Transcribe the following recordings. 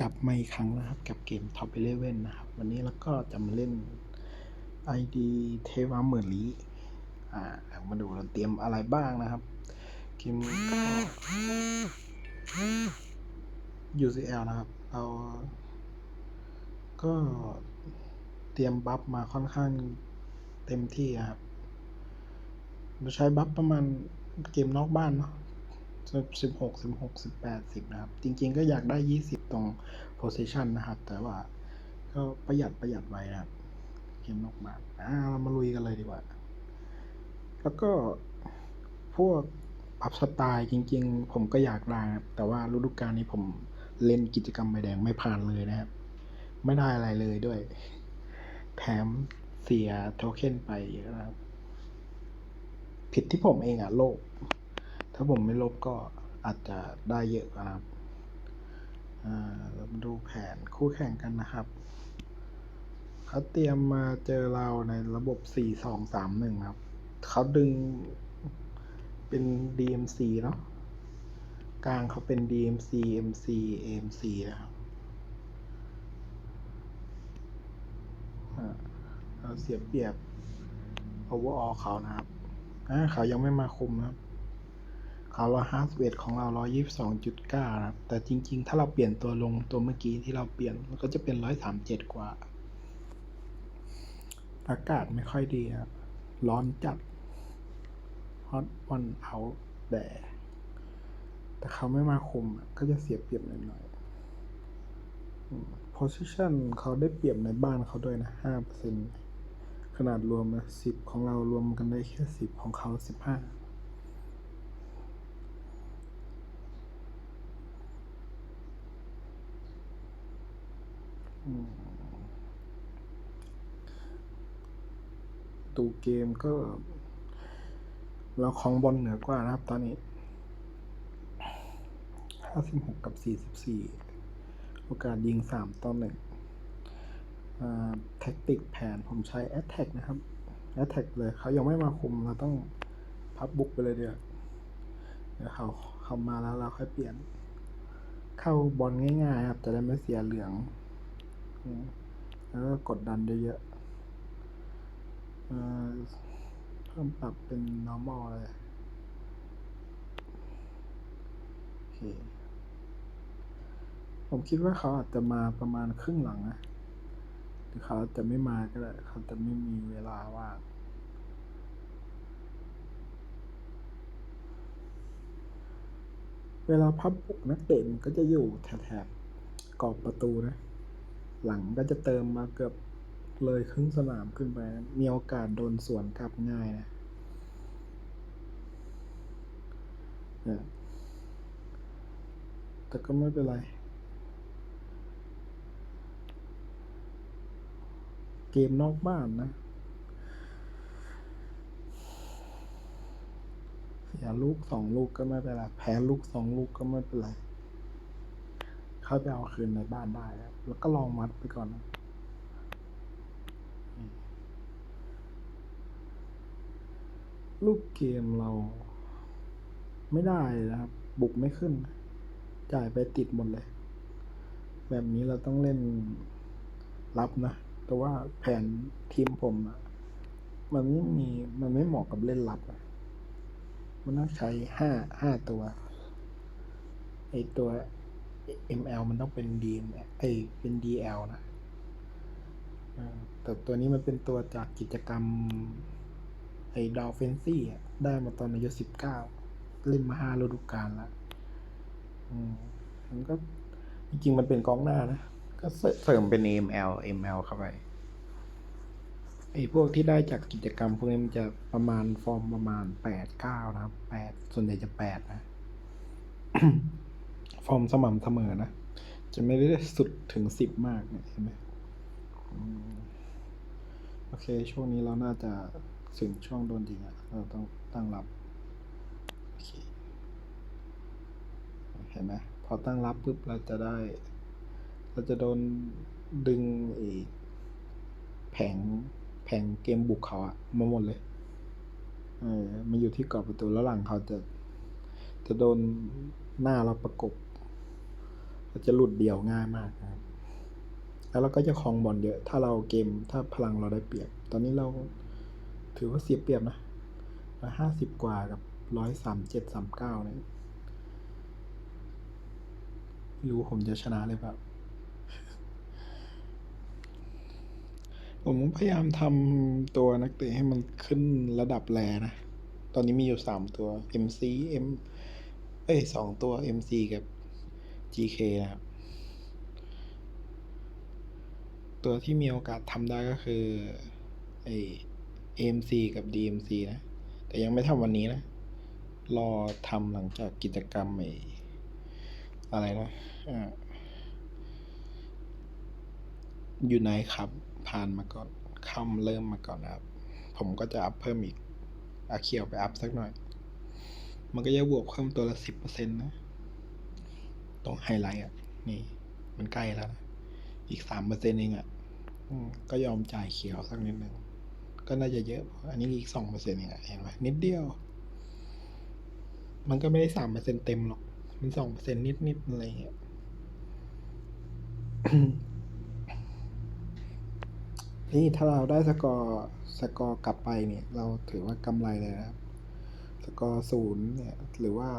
กลับมาอีกครั้งนะครับ กับเกม Top 11นะครับ วันนี้เราก็จะมาเล่น ID เทวาเหมือนลีอ่าเดี๋ยวมาดูเราเตรียมอะไรบ้างนะครับ เกมก็ UCL นะครับ เราก็เตรียมบัฟมาค่อนข้างเต็มที่นะครับเราใช้บัฟประมาณเกมนอกบ้านเนาะ สิบหกสิบหกสิบแปดสิบนะครับ จริง ๆ ก็อยากได้ยี่สิบตรง position นะครับ แต่ว่าก็ประหยัดประหยัดไว้นะครับเกมนอกบ้านอ่าเรามาลุยกันเลยดีกว่า แล้วก็พวกปรับสไตล์จริง ๆ ผมก็อยากได้นะครับ แต่ว่าฤดูกาลนี้ผมเล่นกิจกรรมใบแดงไม่ผ่านเลยนะครับ ไม่ได้อะไรเลยด้วย แถมเสียโทเค็นไปเยอะนะครับ ผิดที่ผมเองอะโลภ ถ้าผมไม่ลบก็อาจจะได้เยอะกว่านะครับเรามาดูแผนคู่แข่งกันนะครับเขาเตรียมมาเจอเราในระบบ 4 2 3 1 ครับ เขาดึงเป็น DMC เนาะกลางเขาเป็น DMC MC AMC นะครับอ่าเราเสียเปรียบ overall เขานะครับเขายังไม่มาคุมนะครับ เขาเราฮาร์ดเวทของเรา122.9นะครับ แต่จริง ๆ ถ้าเราเปลี่ยนตัวลงตัวเมื่อกี้ที่เราเปลี่ยนมันก็จะเป็น137กว่า อากาศไม่ค่อยดีครับ ร้อนจัดฮอตวันเอาแดดแต่เขาไม่มาคุมก็จะเสียเปรียบหน่อยๆ position เขาได้เปรียบในบ้านเขาด้วยนะ5%ขนาดรวมนะ10ของเรารวมกันได้แค่10ของเขา15อืม ดูเกมก็เราของบอลเหนือกว่านะครับตอนนี้ 56 กับ 44 โอกาสยิง 3 ต่อ1อ่าแท็กติกแผนผมใช้ Attack นะครับ Attack เลยเขายังไม่มาคุมเราต้องพับบุกไปเลยเดียวเดี๋ยวเขาเขามาแล้วเราค่อยเปลี่ยน เข้าบอลง่ายๆครับ จะได้ไม่เสียเหลือง แล้วก็กดดันเยอะๆ เออเพิ่มปรับเป็น normal เลย โอเค ผมคิดว่าเขาอาจจะมาประมาณครึ่งหลังนะหรือเขาอาจจะไม่มาก็ได้เขาจะไม่มีเวลาว่างเวลาพับบุกนักเตะมันก็จะอยู่แถบๆกรอบประตูนะ หลังก็จะเติมมาเกือบ เลยครึ่งสนามขึ้นไป มีโอกาสโดนสวนกลับง่ายนะแต่ก็ไม่เป็นไร เกมนอกบ้านนะเสียลูกสองลูกก็ไม่เป็นไร แพ้ลูกสองลูกก็ไม่เป็นไร เข้าไปเอาคืนในบ้านได้ แล้วก็ลองมัดไปก่อนนะอืม ลูกเกมเรา ไม่ได้นะครับ บุกไม่ขึ้น จ่ายไปติดหมดเลย แบบนี้เราต้องเล่นรับนะ แต่ว่าแผนทีมผมอะมันไม่มีมันไม่เหมาะกับเล่นรับอะมันต้องใช้ห้าห้าตัวไอตัว ML มันต้องเป็น DM ไอเป็น DL นะแต่ตัวนี้มันเป็นตัวจากกิจกรรม ไอ้ดาวเฟนซี่อะได้มาตอนอายุสิบเก้าเล่นมาห้าฤดูกาลละอืมมันก็จริงๆมันเป็นกองหน้านะ ก็เสริมเป็น ML ML เข้าไปไอ้พวกที่ได้จากกิจกรรมพวกนี้มันจะประมาณฟอร์มประมาณแปดเก้านะครับแปดส่วนใหญ่จะแปดนะ ฟอร์มสม่ำเสมอนะ จะไม่ได้สุดถึงสิบมากเนี่ยเห็นไหมอืมโอเค ช่วงนี้เราน่าจะ ถึงช่วงโดนยิงอะเราต้องตั้งรับโอเคเห็นไหมพอตั้งรับปุ๊บเราจะได้ เราจะโดนดึงอีกแผงแผงเกมบุกเขาอะมาหมดเลยเออมันอยู่ที่กรอบประตูแล้วหลังเขาจะ จะโดนหน้าเราประกบเราจะหลุดเดี่ยวง่ายมากนะครับแล้วเราก็จะครองบอลเยอะ ถ้าเราเกมถ้าพลังเราได้เปรียบ ตอนนี้เรา ถือว่าเสียเปรียบนะร้อยห้าสิบกว่ากับร้อยสามเจ็ดสามเก้าเนี่ยไม่รู้ผมจะชนะเลยแบบผมพยายามทำตัวนักเตะให้มันขึ้นระดับแรนะ ตอนนี้มีอยู่สามตัว MC M เอ้ยสองตัว MC กับ GK นะครับ ตัวที่มีโอกาสทำได้ก็คือไอ AMC กับ DMC นะ แต่ยังไม่ทำวันนี้นะ รอทำหลังจากกิจกรรมไออะไรนะอ่ายู่ไหนครับ ผ่านมาก่อนคำเริ่มมาก่อนนะครับ ผมก็จะอัพเพิ่มอีกอาเขียวไปอัพสักหน่อย มันก็จะบวกเพิ่มตัวละสิบเปอร์เซ็นต์นะ ตรงไฮไลท์อะ นี่มันใกล้แล้วนะ อีกสามเปอร์เซ็นต์เองอะก็ยอมจ่ายเขียวสักนิดหนึ่ง ก็น่าจะเยอะ อันนี้อีกสองเปอร์เซ็นต์เองอะเห็นไหมนิดเดียว มันก็ไม่ได้สามเปอร์เซ็นต์เต็มหรอก มันสองเปอร์เซ็นต์นิดๆอะไรเงี้ยนี่ถ้าเราได้สกอร์สกอร์กลับไปเนี่ย เราถือว่ากำไรเลยนะครับ สกอร์ศูนย์เนี่ย หรือว่า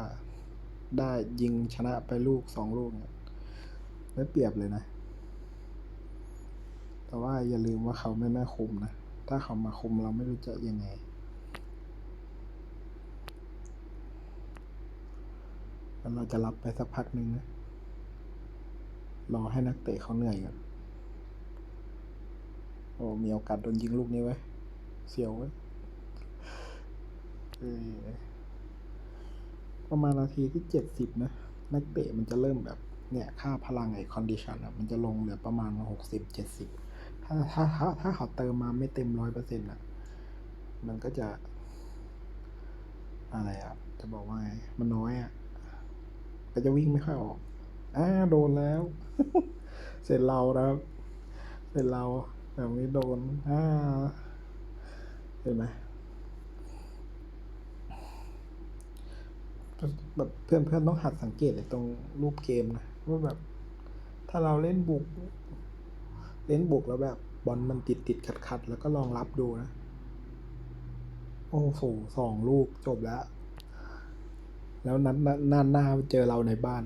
ได้ยิงชนะไปลูกสองลูกเนี่ยได้เปรียบเลยนะ แต่ว่าอย่าลืมว่าเขาไม่แม่คุมนะ ถ้าเขามาคุมเราไม่รู้จะยังไง แล้วเราจะรับไปสักพักหนึ่งนะรอให้นักเตะเขาเหนื่อยก่อนโอ้มีโอกาสโดนยิงลูกนี้ไว้ เสียวไว้ประมาณนาทีที่เจ็ดสิบนะ นักเตะมันจะเริ่มแบบ เนี่ย ค่าพลังไอคอนดิชันอะ มันจะลงเหลือประมาณหกสิบเจ็ดสิบ ถ้าถ้าถ้าถ้าเขาเติมมาไม่เต็มร้อยเปอร์เซ็นต์อะ มันก็จะ อะไรอะ จะบอกว่าไง มันน้อยอะ ก็จะวิ่งไม่ค่อยออก อ่า โดนแล้ว เสร็จเราครับ เสร็จเราแบบนี้โดน อ่า เห็นไหมแบบเพื่อนเพื่อนต้องหัดสังเกตไอ้ตรงรูปเกมนะว่าแบบ ถ้าเราเล่นบุก เล่นบุกแล้วแบบบอลมันติดติดขัดขัดแล้วก็ลองรับดูนะ โอ้โหสองลูกจบแล้ว แล้วนัดนัดหน้าหน้าเจอเราในบ้าน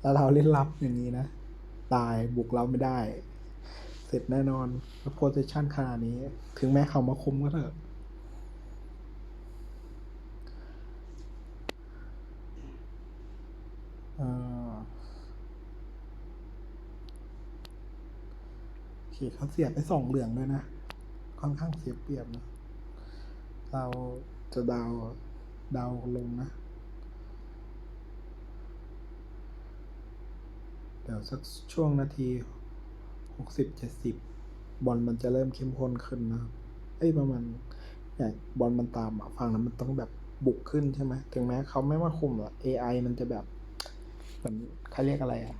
แล้วเราเล่นรับอย่างนี้นะ ตายบุกเราไม่ได้ เสร็จแน่นอนแล้วโพสิชันขนาดนี้ ถึงแม้เขามาคุมก็เถอะ อ่าโอ เคเขาเสียไปสองเหลืองด้วยนะ ค่อนข้างเสียเปรียบนะ เราจะดาวดาวลงนะ เดี๋ยวสักช่วงนาทีหกสิบเจ็ดสิบบอลมันจะเริ่มเข้มข้นขึ้นนะเอ้ยประมาณอย่างบอลมันตามอะฝั่งนั้นมันต้องแบบบุกขึ้นใช่ไหมถึงแม้เขาไม่มาคุมหรอก AI มันจะแบบเหมือนเขาเรียกอะไรอะ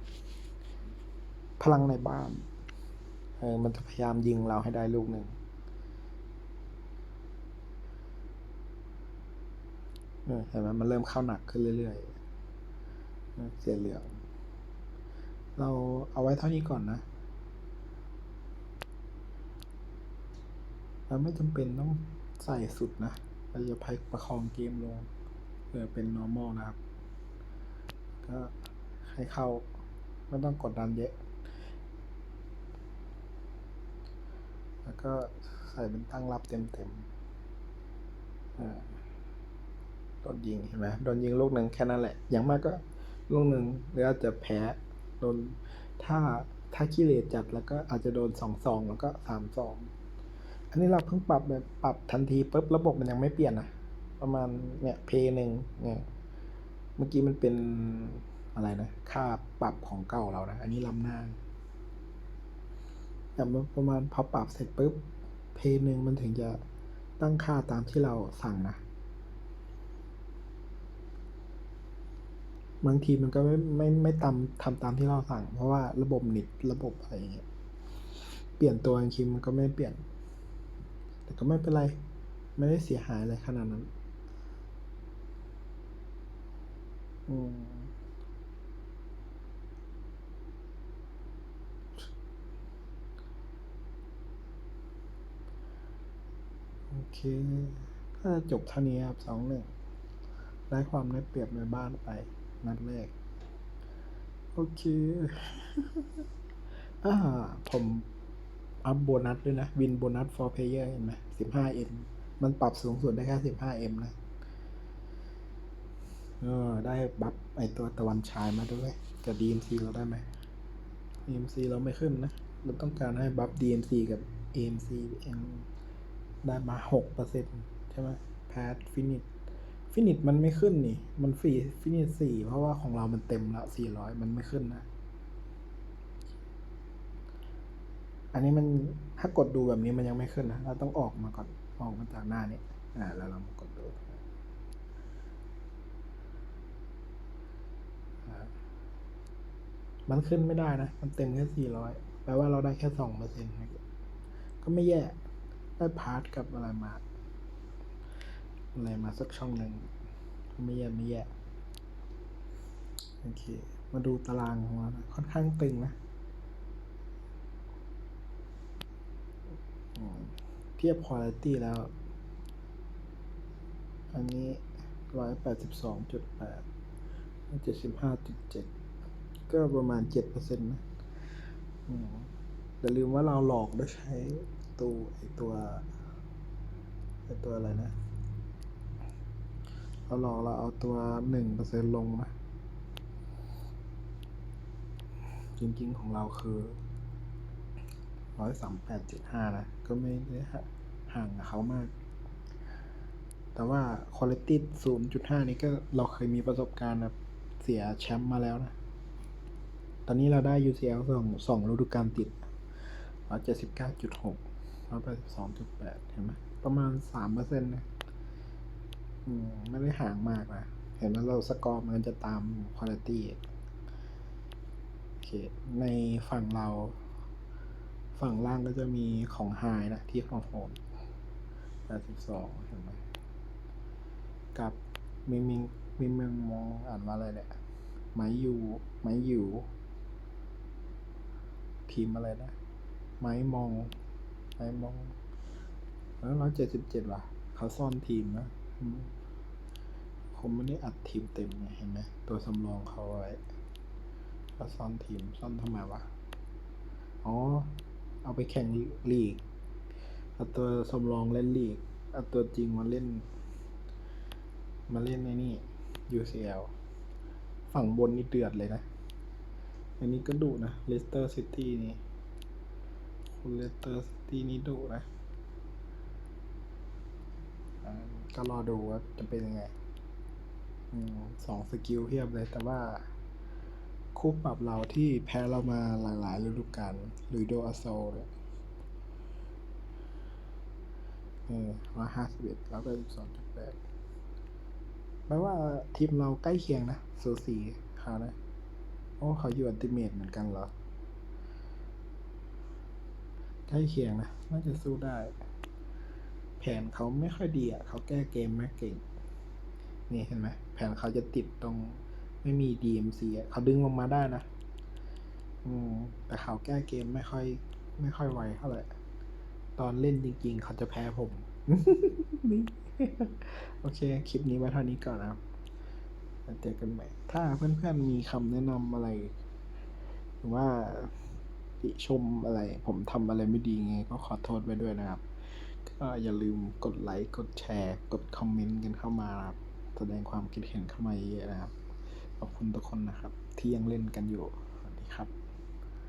พลังในบ้าน เออมันจะพยายามยิงเราให้ได้ลูกหนึ่งเห็นไหมมันเริ่มเข้าหนักขึ้นเรื่อยๆเสียเหลือง เราเอาไว้เท่านี้ก่อนนะเราไม่จำเป็นต้องใส่สุดนะ เราจะพยประคองเกมลงเพื่อเป็น normal นะครับ ก็ให้เข้า ไม่ต้องกดดันเยอะ แล้วก็ใส่เป็นตั้งรับเต็มๆอ่าโดนยิงเห็นไหมโดนยิงลูกหนึ่งแค่นั้นแหละ อย่างมากก็ลูกหนึ่งหรืออาจจะแพ้โดนถ้าถ้าขี้เหร่จัดแล้วก็อาจจะโดนสองสองแล้วก็สามสองอันนี้เราเพิ่งปรับแบบปรับทันทีปุ๊บระบบมันยังไม่เปลี่ยนนะประมาณเนี่ยเพย์หนึ่งเนี่ยเมื่อกี้มันเป็นอะไรนะ ค่าปรับของเก่าเรานะ อันนี้ล้ำหน้า แต่เมื่อประมาณพอปรับเสร็จปุ๊บ เพย์หนึ่งมันถึงจะตั้งค่าตามที่เราสั่งนะ บางทีมันก็ไม่ไม่ไม่ตามทำตามที่เราสั่ง เพราะว่าระบบนิดระบบอะไรอย่างเงี้ย เปลี่ยนตัวจริงมันก็ไม่เปลี่ยน แต่ก็ไม่เป็นไร ไม่ได้เสียหายอะไรขนาดนั้น อืม เคถ้าจบเท่านี้ครับสองหนึ่งได้ความได้เปรียบในบ้านไป นัดแรก โอเคอ่าผมอัพโบนัสด้วยนะ วินโบนัส for player เห็นไหมสิบห้าเอ็มมันปรับสูงสุดได้แค่สิบห้าเอ็มนะ เออ ได้บัฟไอตัวตะวันชายมาด้วยกับ DMC เราได้ไหม DMC เราไม่ขึ้นนะ เราต้องการให้บัฟ DMC กับ AMC เอง ได้มาหกเปอร์เซ็นใช่ไหมแพทฟินิชฟินิชมันไม่ขึ้นนี่ มันฟรีฟินิชสี่เพราะว่าของเรามันเต็มและสี่ร้อยมันไม่ขึ้นนะ อันนี้มันถ้ากดดูแบบนี้มันยังไม่ขึ้นนะ เราต้องออกมาก่อนออกมาจากหน้านี้อ่าแล้วเรามากดดูมันขึ้นไม่ได้นะ มันเต็มแค่สี่ร้อยแปลว่าเราได้แค่สองเปอร์เซ็นต์ก็ไม่แย่ ได้พาร์ทกับอะไรมา อะไรมาสักช่องหนึ่งไม่แย่ไม่แย่โอเค มาดูตารางของเรานค่อนข้างตึงนะ เทียบคุณภาพแล้ว อันนี้ร้อยแปดสิบสองจุดแปดเจ็ดสิบห้าจุดเจ็ดก็ประมาณเจ็ดเปอร์เซ็นต์นะอย่าลืมว่าเราหลอกด้วยใช้ ตัวไอตัวไอตัวอะไรนะเราลอกเราเอาตัวหนึ่งเปอร์เซ็นต์ลงนะ จริงๆของเราคือร้อยสามแปดจุดห้านะ ก็ไม่ได้ห่างกับเขามาก แต่ว่าคุณภาพศูนย์จุดห้านี้ก็เราเคยมีประสบการณ์แบบเสียแชมป์มาแล้วนะ ตอนนี้เราได้ UCL สองสองฤดูกาลติดร้อยเจ็ดสิบเก้าจุดหก ร้อยแปดสิบสองจุดแปดเห็นไหมประมาณสามเปอร์เซ็นต์นะอืมไม่ได้ห่างมากนะ เห็นว่าเราสกอร์มันจะตามคุณภาพโอเค ในฝั่งเรา ฝั่งล่างก็จะมีของไฮนะที่ของโหมแปดสิบสองเห็นไหมกับมิมิงมิมิงมองอ่านว่าอะไรเนี่ยไม้ยูไม้ยูทีมอะไรนะไม้มอง ไม้มองแล้วร้อยเจ็ดสิบเจ็ดว่ะ เขาซ่อนทีมนะผมไม่ได้อัดทีมเต็มไงเห็นไหมตัวสำรองเขาไว้เขาซ่อนทีมซ่อนทำไมวะ อ๋อ เอาไปแข่งลีกเอาตัวสำรองเล่นลีกเอาตัวจริงมาเล่น มาเล่นในนี่ UCL ฝั่งบนนี่เดือดเลยนะ อันนี้ก็ดุนะเลสเตอร์ซิตี้นี่ คุณเลสเตอร์ซิตี้นี่ดุนะก็รอดูว่าจะเป็นยังไงอสองสกิลเพียบเลย แต่ว่า คู่ปรับเราที่แพ้เรามาหลายๆฤดูกาลลุยโดอาโซเนี่ยเออร้อยห้าสิบเอ็ดแล้วก็สองจุดแปดแปลว่าทีมเราใกล้เคียงนะสูสีเขานะ โอ้เขาอยู่อันติเมตเหมือนกันเหรอ ใกล้เคียงนะ น่าจะสู้ได้ แผนเขาไม่ค่อยดีอะ เขาแก้เกมไม่เก่ง นี่เห็นไหม แผนเขาจะติดตรงไม่มี DMC อะ เขาดึงลงมาได้นะ อืม แต่เขาแก้เกมไม่ค่อย ไม่ค่อยไวเท่าไหร่ ตอนเล่นจริง ๆ เขาจะแพ้ผมนี่โอเค คลิปนี้ไว้เท่านี้ก่อนนะครับเจอกันใหม่ ถ้าเพื่อนๆมีคำแนะนำอะไร หรือว่า ติชมอะไร ผมทำอะไรไม่ดีไงก็ขอโทษไว้ด้วยนะครับ ก็อย่าลืมกดไลค์ กดแชร์ กดคอมเมนต์กันเข้ามาครับแสดงความคิดเห็นเข้ามาเยอะนะครับ ขอบคุณทุกคนนะครับ ที่ยังเล่นกันอยู่ สวัสดีครับ